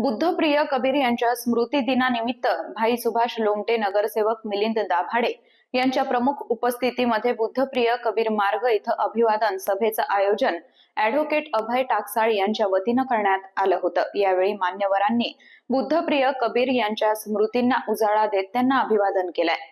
बुद्धप्रिय कबीर यांच्या स्मृती दिनानिमित्त भाई सुभाष लोमटे नगरसेवक मिलिंद दाभाडे यांच्या प्रमुख उपस्थितीमध्ये बुद्धप्रिय कबीर मार्ग इथं अभिवादन सभेचं आयोजन ऍडव्होकेट अभय टाकसाळ यांच्या वतीनं करण्यात आलं होतं. यावेळी मान्यवरांनी बुद्धप्रिय कबीर यांच्या स्मृतींना उजाळा देत त्यांना अभिवादन केलंय.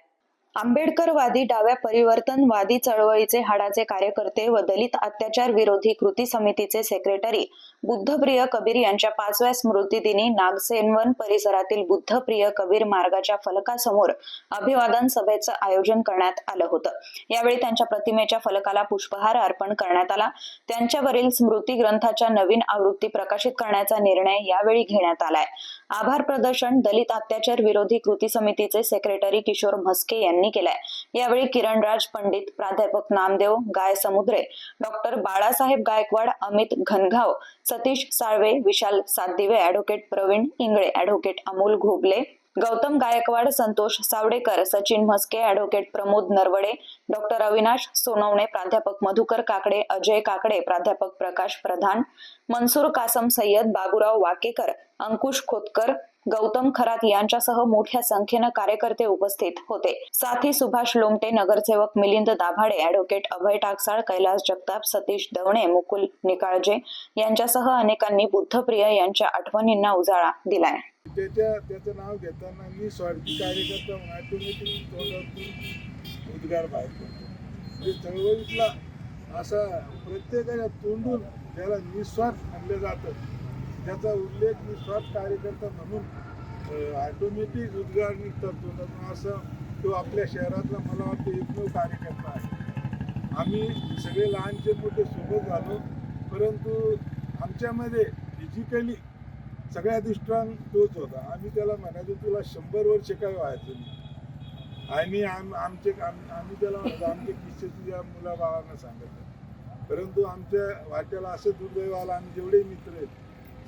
आंबेडकरवादी डाव्या परिवर्तनवादी चळवळीचे हाडाचे कार्यकर्ते व दलित अत्याचार विरोधी कृती समितीचे सेक्रेटरी बुद्धप्रिय कबीर यांच्या पाचव्या स्मृतिदिनी नागसेनवन परिसरातील बुद्धप्रिय कबीर मार्गाच्या फलकासमोर अभिवादन सभेचं आयोजन करण्यात आलं होतं. यावेळी त्यांच्या प्रतिमेच्या फलकाला पुष्पहार अर्पण करण्यात आला. त्यांच्यावरील स्मृती ग्रंथाच्या नवीन आवृत्ती प्रकाशित करण्याचा निर्णय यावेळी घेण्यात आलाय. आभार प्रदर्शन दलित अत्याचार विरोधी कृती समितीचे सेक्रेटरी किशोर म्हस्के यांनी केलंय. यावेळी किरणराज पंडित प्राध्यापक नामदेव गाय Samudre doctor Balasaheb Gaikwad Amit घनघाव Satish Salve Vishal Satdive advocate Pravin Ingale advocate Amol Ghobale Gautam Gaikwad Santosh Sawdekar Sachin Mhaske advocate Pramod Narwade doctor Avinash Sonawane प्राध्यापक मधुकर काकडे अजय काकडे प्राध्यापक प्रकाश प्रधान मनसूर कासम सय्यद बाबुराव वाकेकर अंकुश खोतकर गौतम खरात यांच्यासह मोठ्या संख्येनं कार्यकर्ते उपस्थित होते. साथी सुभाष लोमटे नगरसेवक मिलिंद दाभाडे ऍडव्होकेट अभय टाकसाळ कैलास जगताप सतीश दवणे मुकुल निकाळजे यांच्यासह अनेकांनी बुद्धप्रिय यांच्या आठवणींना उजाळा दिलाय. त्याच्या त्याचं नाव घेताना मी स्वार्थी कार्यकर्ता म्हणून ऑटोमॅटिक तोंडातून उद्गार बाहेर पडतो. म्हणजे चळवळीतला असा प्रत्येकाच्या तोंडून त्याला निस्वार्थ म्हणलं जातं त्याचा उल्लेख निस्वार्थ कार्यकर्ता म्हणून ऑटोमॅटिक उद्गार निघतात असं तो आपल्या शहरातला मला वाटतं एकमेव कार्यकर्ता आहे. आम्ही सगळे लहानचे मोठे सोबत झालो. परंतु आमच्यामध्ये फिजिकली सगळ्यात स्ट्रॉंग तोच होता. आम्ही त्याला म्हणायचो तुला शंभर वर्ष काय व्हायचं नाही. आणि आम आमचे आम- आम्ही त्याला म्हणतो आमचे किस्से तुझ्या मुलाबाळांना सांगत परंतु आमच्या वाट्याला असं दुर्दैव आलं आम्ही जेवढे मित्र आहेत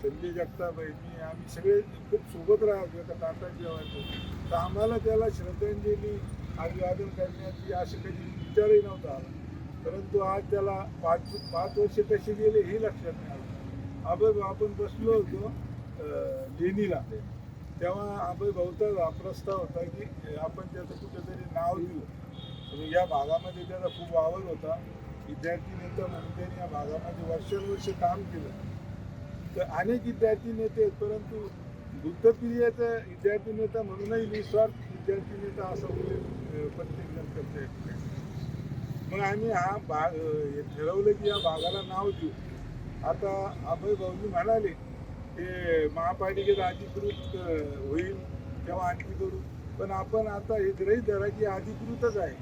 संजय जगताप आहे मी आम्ही सगळे खूप सोबत राहायचो एका ताटात जेवायचो. तर आम्हाला त्याला श्रद्धांजली अभिवादन करण्याची असं कधी विचारही नव्हता आला. परंतु आज त्याला पाच पाच वर्ष कशी गेले हे लक्षात नाही आलं. अभय आपण बसलो होतो लेणीला. तेव्हा अभय भाऊचा हा प्रस्ताव होता की आपण त्याचं कुठेतरी नाव लिहिलं आणि या भागामध्ये त्याचा खूप वावर होता. विद्यार्थी नेता म्हणून त्यांनी या भागामध्ये वर्षानुवर्ष काम केलं. अनेक विद्यार्थी नेते आहेत परंतु बुद्धप्रियचं विद्यार्थी नेता म्हणूनही निस्वार्थ विद्यार्थी नेता असं उल्लेख प्रत्येक जण करते मग आम्ही हा भाग हे ठरवलं की या भागाला नाव देऊ. आता अभय भाऊजी म्हणाले ते महापालिकेत अधिकृत होईल तेव्हा आणखी करू. पण आपण आता हे गृहीत धरा की अधिकृतच आहे.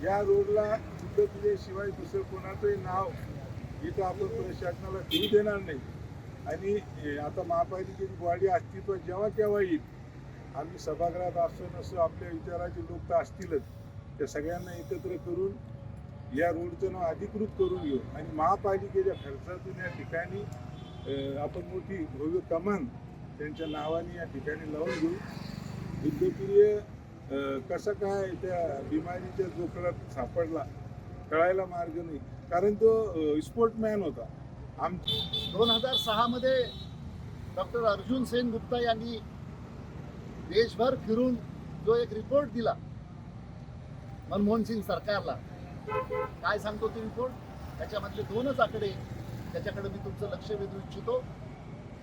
या रोडला बुद्धप्रियेशिवाय दुसरं कोणाचंही नाव इथं आपण प्रशासनाला घेऊ देणार नाही. आणि आता महापालिकेची बॉडी अस्तित्व जेव्हा केव्हा येईल आम्ही सभागृहात असो नसो आपल्या विचाराचे लोक तर असतीलच. त्या सगळ्यांना एकत्र करून या रोडचं नाव अधिकृत करून घेऊ. आणि महापालिकेच्या खर्चातून या ठिकाणी आपण मोठी भव्य कमान त्यांच्या नावाने या ठिकाणी लावून घेऊ. विद्यकीय कसं काय त्या बिमारीच्या जोखडात सापडला कळायला मार्ग नाही. कारण तो स्पोर्टमॅन होता. आम दोन हजार सहामध्ये डॉक्टर अर्जुन सेन गुप्ता यांनी देशभर फिरून जो एक रिपोर्ट दिला मनमोहन सिंग सरकारला. काय सांगतो तो रिपोर्ट त्याच्यामधले दोनच आकडे त्याच्याकडे मी तुमचं लक्ष वेधू इच्छितो.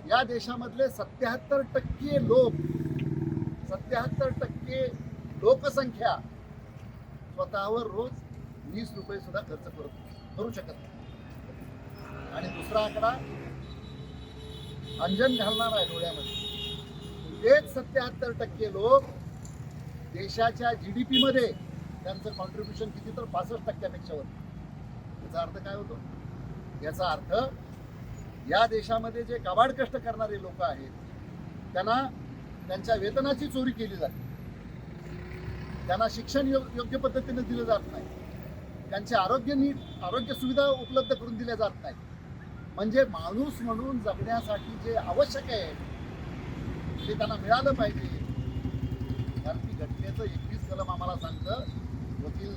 या देशामधले सत्याहत्तर टक्के लोक सत्याहत्तर टक्के लोकसंख्या स्वतःवर रोज वीस रुपये सुद्धा खर्च करू करू शकत नाही. आणि दुसरा आकडा अंजन घालणार आहे डोळ्यामध्ये. तेच सत्याहत्तर टक्के लोक देशाच्या जी डी पीमध्ये त्यांचं कॉन्ट्रीब्युशन किती तर पासष्ट टक्क्यापेक्षा होतं याचा अर्थ काय होतो? याचा अर्थ या देशामध्ये जे काबाड कष्ट करणारे लोक आहेत त्यांना त्यांच्या वेतनाची चोरी केली जाते. त्यांना शिक्षण योग्य पद्धतीने दिलं जात नाही. त्यांचे आरोग्य नीट आरोग्य सुविधा उपलब्ध करून दिल्या जात नाही म्हणजे माणूस म्हणून जगण्यासाठी जे आवश्यक आहे ते त्यांना मिळालं पाहिजे. कारण की घटनेचं एकवीस कलम आम्हाला सांगतं वकील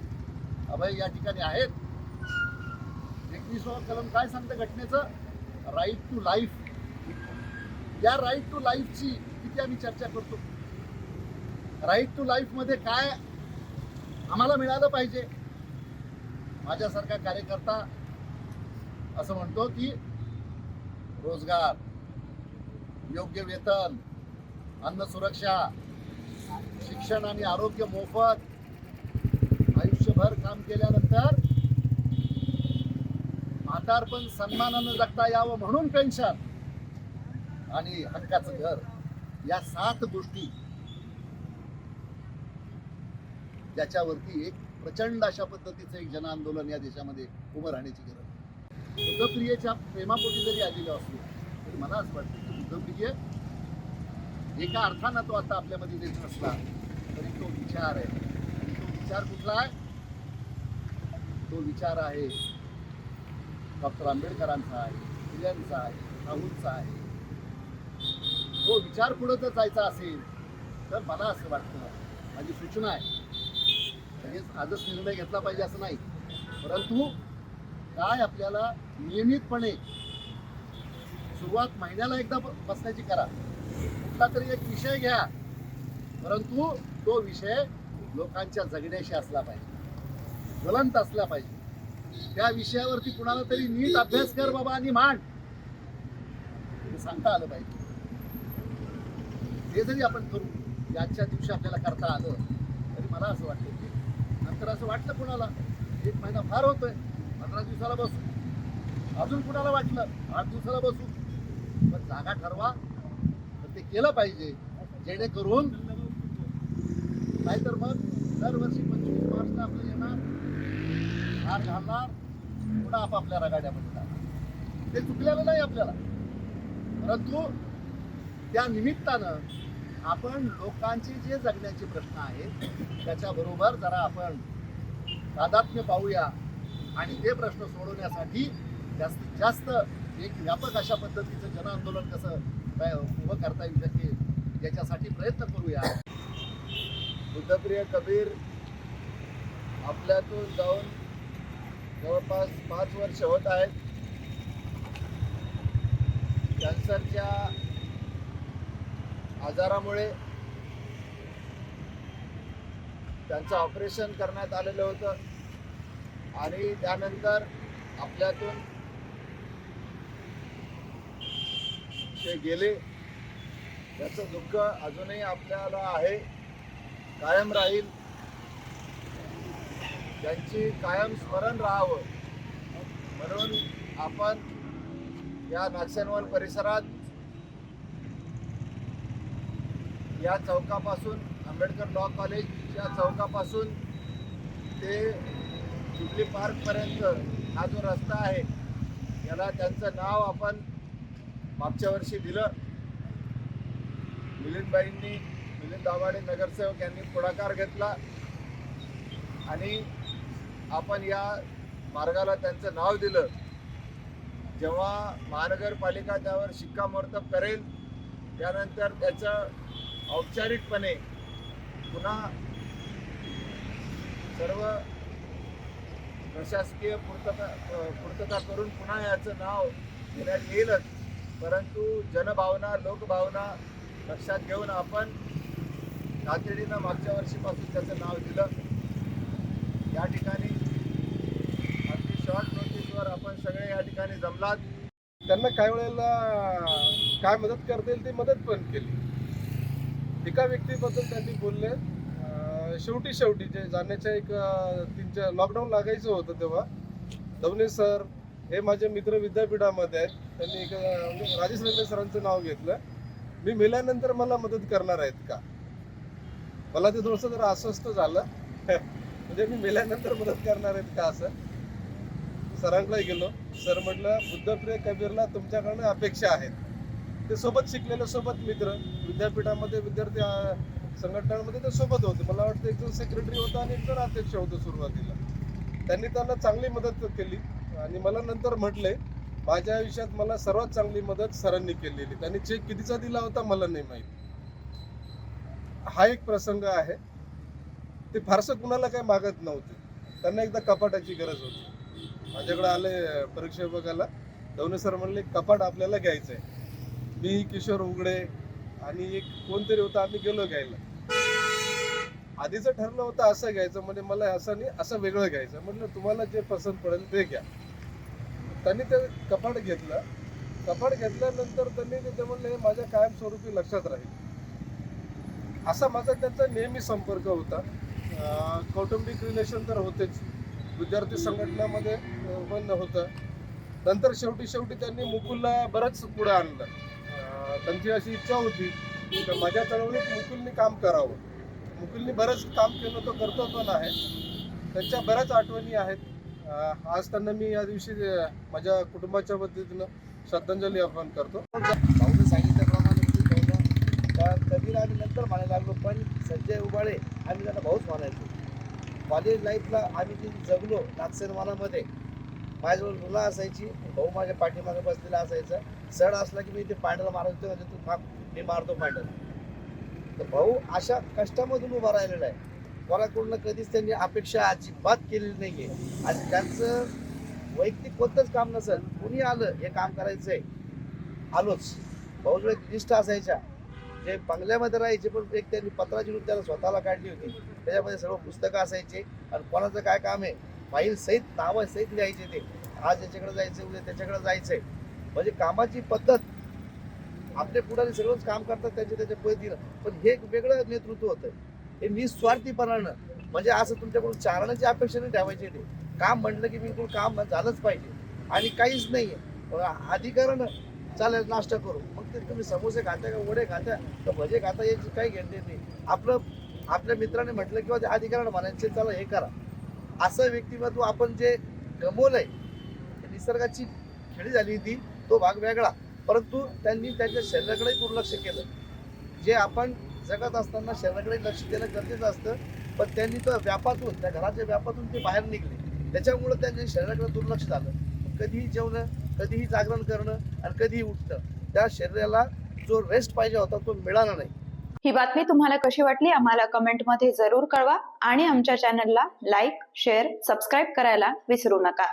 अभय या ठिकाणी आहेत. एकवीसवा कलम काय सांगतं घटनेचं? राईट टू लाईफ या राईट टू लाईफची किती आम्ही चर्चा करतो? राईट टू लाईफमध्ये काय आम्हाला मिळालं पाहिजे? माझ्यासारखा कार्यकर्ता असं म्हणतो की रोजगार योग्य वेतन अन्न सुरक्षा शिक्षण आणि आरोग्य मोफत आयुष्यभर काम केल्यानंतर म्हातारपण सन्मानानं जगता यावं म्हणून पेन्शन आणि हक्काचं घर या सात गोष्टी ज्याच्यावरती एक प्रचंड अशा पद्धतीचं एक जन आंदोलन या देशामध्ये उभं राहण्याची गरज आहे. बुद्धप्रियेच्या प्रेमापोटी जरी आलेलो असलो तरी मला असं वाटतं की बुद्धप्रिय एका अर्थानं तो आता आपल्यामध्ये देत असला तरी तो विचार आहे. आणि तो विचार कुठला आहे? तो विचार आहे डॉक्टर आंबेडकरांचा आहे फुल्यांचा आहे राहुलचा आहे. तो विचार पुढं जर जायचा असेल तर मला असं वाटतं माझी सूचना आहे हेच आजच निर्णय घेतला पाहिजे असं नाही. परंतु काय आपल्याला नियमितपणे सुरुवात महिन्याला एकदा बसण्याची करा. कुठला तरी एक विषय घ्या. परंतु तो विषय लोकांच्या जगण्याशी असला पाहिजे. ज्वलंत असला पाहिजे. त्या विषयावरती कुणाला तरी नीट अभ्यास कर बाबा आणि मांड हे सांगता आलं पाहिजे. हे जरी आपण करू याच्या आजच्या दिवशी आपल्याला करता आलं तरी मला असं वाटतं की तर असं वाटलं कुणाला? एक महिना फार होतोय. पंधरा दिवसाला बसू. अजून कुणाला वाटलं? आठ दिवसाला बसू. पण जागा ठरवा. तर ते केलं पाहिजे. जेणेकरून नाहीतर मग दरवर्षी पंचवीस मार्चला आपलं येणार. हार घालणार. पुन्हा आपापल्या रगाड्यामध्ये जाणार. ते चुकलेलं नाही आपल्याला. परंतु त्या निमित्तानं आपण लोकांचे जे जगण्याचे प्रश्न आहेत त्याच्याबरोबर जरा आपण तादात्म्य पाहूया. आणि ते प्रश्न सोडवण्यासाठी जास्तीत जास्त एक व्यापक अशा पद्धतीचं जन आंदोलन कसं उभं करता येऊ शकेल याच्यासाठी प्रयत्न करूया. बुद्धप्रिय कबीर आपल्यातून जाऊन जवळपास पाच वर्ष होत आहेत. कॅन्सरच्या आजारामुळे त्यांचं ऑपरेशन करण्यात आलेलं होतं. आणि त्यानंतर आपल्यातून ते गेले. त्याचं दुःख अजूनही आपल्याला आहे. कायम राहील. त्यांची कायम स्मरण राहावं. म्हणून आपण या नागसेनवन परिसरात या चौकापासून आंबेडकर लॉ कॉलेज या चौकापासून ते जुबली पार्कपर्यंत हा जो रस्ता आहे याला त्यांचं नाव आपण मागच्या वर्षी दिलं. मिलिंदबाईंनी मिलिंद दाभाडे नगरसेवक यांनी पुढाकार घेतला. आणि आपण या मार्गाला त्यांचं नाव दिलं. जेव्हा महानगरपालिका त्यावर शिक्कामोर्तब करेल त्यानंतर त्याचं औपचारिकपणे पुन्हा सर्व प्रशासकीय पूर्तता पूर्तता करून पुन्हा याचं नाव देण्यात येईलच. परंतु जनभावना लोकभावना लक्षात घेऊन आपण तातडीनं मागच्या वर्षीपासून त्याचं नाव दिलं. या ठिकाणी अगदी शॉर्ट नोटीसवर आपण सगळे या ठिकाणी जमलात. त्यांना काही वेळेला काय मदत करता येईल ती मदत पण केली. एका व्यक्तीबद्दल त्यांनी बोलले. शेवटी शेवटी जे जाण्याच्या एक अं, लॉकडाऊन लागायचं होतं तेव्हा धवने सर हे माझे मित्र विद्यापीठामध्ये आहेत. त्यांनी एक म्हणजे राजेश रेल्वे सरांचं नाव घेतलं. मी मेल्यानंतर मला मदत करणार आहेत का? मला ते थोडंसं जरा अस्वस्थ झालं. म्हणजे मी मेल्यानंतर मदत करणार आहेत का असं? सरांकडे गेलो. सर म्हटलं बुद्धप्रिय कबीरला तुमच्याकडनं अपेक्षा आहेत. ते सोबत शिकलेले सोबत मित्र विद्यापीठामध्ये विद्यार्थी संघटनांमध्ये ते सोबत होते. मला वाटतं एक जण सेक्रेटरी होता आणि एक जण अध्यक्ष होतं सुरुवातीला. त्यांनी त्यांना चांगली मदत केली आणि मला नंतर म्हटले माझ्या आयुष्यात मला सर्वात चांगली मदत सरांनी केलेली. त्यांनी चेक कितीचा दिला होता मला नाही माहिती. हा एक प्रसंग आहे. ते फारसं कुणाला काही मागत नव्हते. त्यांना एकदा कपाटाची गरज होती. माझ्याकडे आले परीक्षा विभागाला दवणे सर म्हणले कपाट आपल्याला घ्यायचं आहे मी किशोर उघडे आणि एक कोणतरी होतं आम्ही गेलो घ्यायला. आधीच ठरलं होतं असं घ्यायचं म्हणजे मला असं नाही असं वेगळं घ्यायचं. म्हटलं तुम्हाला जे पसंत पडेल ते घ्या. त्यांनी ते कपाट घेतलं. कपाट घेतल्यानंतर त्यांनी तिथे म्हणले हे माझ्या कायमस्वरूपी लक्षात राहील. असा माझा त्यांचा नेहमी संपर्क होता. कौटुंबिक रिलेशन तर होतेच. विद्यार्थी संघटनामध्ये बंद पण होतं. नंतर शेवटी शेवटी त्यांनी मुकुलला बरंच पुढे आणलं. त्यांची अशी इच्छा होती की माझ्या चळवळीत मुकुलनी काम करावं. मुकुलनी बरंच काम केलं तर करतो पण आहे. त्यांच्या बऱ्याच आठवणी आहेत. आज त्यांना मी या दिवशी माझ्या कुटुंबाच्या पद्धतीनं श्रद्धांजली अर्पण करतो. भाऊने सांगितल्याप्रमाणे मी त्या आम्ही नंतर म्हणायला लागलो पण संजय उबाळे आम्ही त्यांना भाऊच म्हणायचो. कॉलेज लाईफला आम्ही ती जगलो नागसेनवानामध्ये माझ्याजवळ मुलं असायची भाऊ माझ्या पाठीमागे बसलेला असायचा. सण असला की मी ते पांढरा मारतो म्हणजे तू थांब मी मारतो पांढरा तर भाऊ अशा कष्टामधून उभा राहिलेला आहे. कोणाकडून कधीच त्यांनी अपेक्षा अजिबात केलेली नाहीये. आणि त्यांचं वैयक्तिक कोणतंच काम नसेल कुणी आलं हे काम करायचं आहे आलोच भाऊजवळ एक लिस्ट असायच्या. जे बंगल्यामध्ये राहायचे पण एक त्यांनी पत्राची रूप त्याला स्वतःला काढली होती. त्याच्यामध्ये सर्व पुस्तकं असायचे. आणि कोणाचं काय काम आहे? फाईल सहित नावं सहित लिहायचे ते. आज याच्याकडे जायचं उद्या त्याच्याकडे जायचंय. म्हणजे कामाची पद्धत. आपले पुढारी सगळंच काम करतात त्याच्या त्याच्या पद्धतीनं पण हे एक वेगळं नेतृत्व होतं हे निस्वार्थीपणानं. म्हणजे असं तुमच्याकडून चारण्याची अपेक्षा नाही ठेवायची ते. काम म्हटलं की बिलकुल काम झालंच पाहिजे. आणि काहीच नाही आहे अधिकारानं चालेल नाश्ता करू. मग ते तुम्ही समोसे खाता का वडे खाता का भजे खाता याची काही घेणे नाही. आपलं आपल्या मित्राने म्हटलं किंवा त्या अधिकाऱ्यानं म्हणायचे चला हे करा. असं व्यक्तिमत्व आपण जे गमवलंय ते निसर्गाची खेळी झाली ती तो भाग वेगळा. परंतु त्यांनी त्यांच्या शरीराकडे दुर्लक्ष केलं. जे आपण जगत असताना शरीराकडे लक्ष देणं गरजेचं असतं पण त्यांनी तो व्यापातून त्या घराच्या व्यापातून ते बाहेर निघले. त्याच्यामुळे त्यांच्या शरीराकडे दुर्लक्ष झालं. कधीही जेवणं कधीही जागरण करणं आणि कधीही उठणं त्या शरीराला जो रेस्ट पाहिजे होता तो मिळाला नाही. ही बातमी तुम्हाला कशी वाटली आम्हाला कमेंटमध्ये जरूर कळवा आणि आमच्या चॅनलला लाईक शेअर सबस्क्राईब करायला विसरू नका.